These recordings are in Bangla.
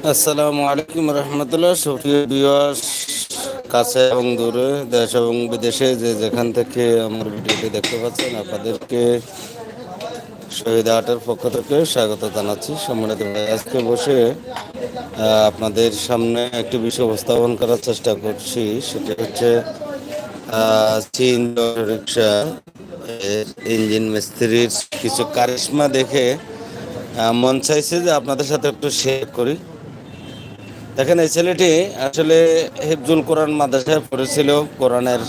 আসসালামু আলাইকুম রহমতুল্লাহ। সুপ্রিয় বিয়াস কাছে এবং দূরে, দেশ এবং বিদেশে যে যেখান থেকে আমার ভিডিওটি দেখতে পাচ্ছেন, আপনাদেরকে শহীদ আটের পক্ষ থেকে স্বাগত জানাচ্ছি। সম্মানিত আজকে বসে আপনাদের সামনে একটি বিষয় উপস্থাপন করার চেষ্টা করছি। সেটা হচ্ছে চীন রিক্সা ইঞ্জিন মিস্ত্রির কিছু কারিশমা দেখে মন চাইছে যে আপনাদের সাথে একটু শেয়ার করি। দেখেন, এই ছেলেটি আসলে হেফজুল কোরআন মাদ্রাসায় পড়েছিল, কোরআনের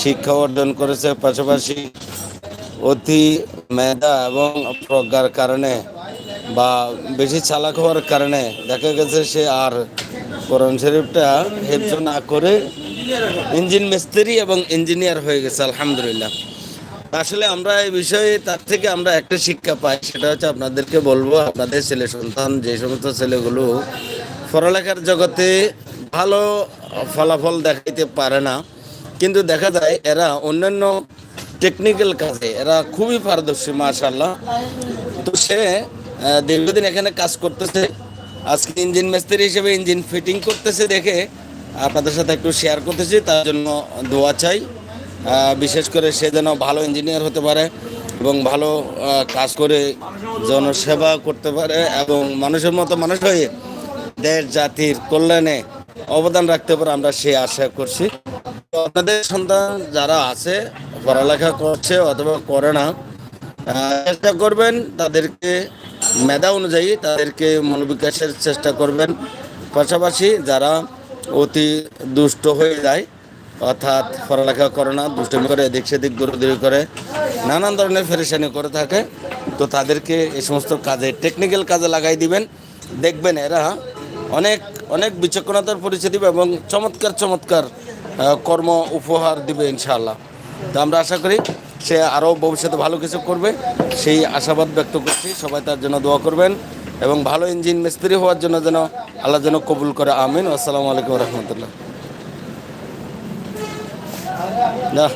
শিক্ষা অর্জন করেছে, পাশাপাশি অতি মেধা এবং প্রজ্ঞার কারণে বা বেশি চালাক হওয়ার কারণে দেখা গেছে সে আর কোরআন শরীফটা হেফজ না করে ইঞ্জিন মিস্ত্রি এবং ইঞ্জিনিয়ার হয়ে গেছে, আলহামদুলিল্লাহ। আসলে আমরা এই বিষয়ে, তার থেকে আমরা একটা শিক্ষা পাই, সেটা হচ্ছে আপনাদেরকে বলব, আপনাদের ছেলে সন্তান, যে সমস্ত ছেলেগুলো পড়ালেখার জগতে ভালো ফলাফল দেখাইতে পারে না, কিন্তু দেখা যায় এরা অন্যান্য টেকনিক্যাল কাজে, এরা খুবই পারদর্শী মাশাল্লাহ তো সে দীর্ঘদিন এখানে কাজ করতেছে, আজকে ইঞ্জিন মিস্ত্রি হিসেবে ইঞ্জিন ফিটিং করতেছে দেখে, আপনাদের সাথে একটু শেয়ার করতেছি, তার জন্য দোয়া চাই। বিশেষ করে সে যেন ভালো ইঞ্জিনিয়ার হতে পারে এবং ভালো কাজ করে জনসেবা করতে পারে এবং মানুষের মতো মানুষ হয়ে দেশ, জাতির কল্যাণে অবদান রাখতে পারে, আমরা সে আশা করছি। আপনাদের সন্তান যারা আছে, পড়ালেখা করছে অথবা করে না চেষ্টা করবেন তাদেরকে মেধা অনুযায়ী তাদেরকে মনোবিকাশের চেষ্টা করবেন। পাশাপাশি যারা অতি দুষ্ট হয়ে যায় অর্থাৎ পড়ালেখা করে না, দুষ্টমি করে, এদিক সেদিক দূরদূরি করে, নানান ধরনের ফেরেশানি করে থাকে। তো তাদেরকে এই সমস্ত কাজে টেকনিক্যাল কাজে লাগাই দিবেন। দেখবেন এরা অনেক অনেক বিচক্ষণতার পরিচয় দিবে এবং চমৎকার চমৎকার কর্ম উপহার দিবে ইনশাআল্লাহ। তো আমরা আশা করি সে আরও ভবিষ্যতে ভালো কিছু করবে। সেই আশাবাদ ব্যক্ত করছি। সবাই তার জন্য দোয়া করবেন এবং ভালো ইঞ্জিন মিস্ত্রি হওয়ার জন্য যেন আল্লাহ যেন কবুল করে। আমিন। আসসালামু আলাইকুম রহমতুল্লাহ। না।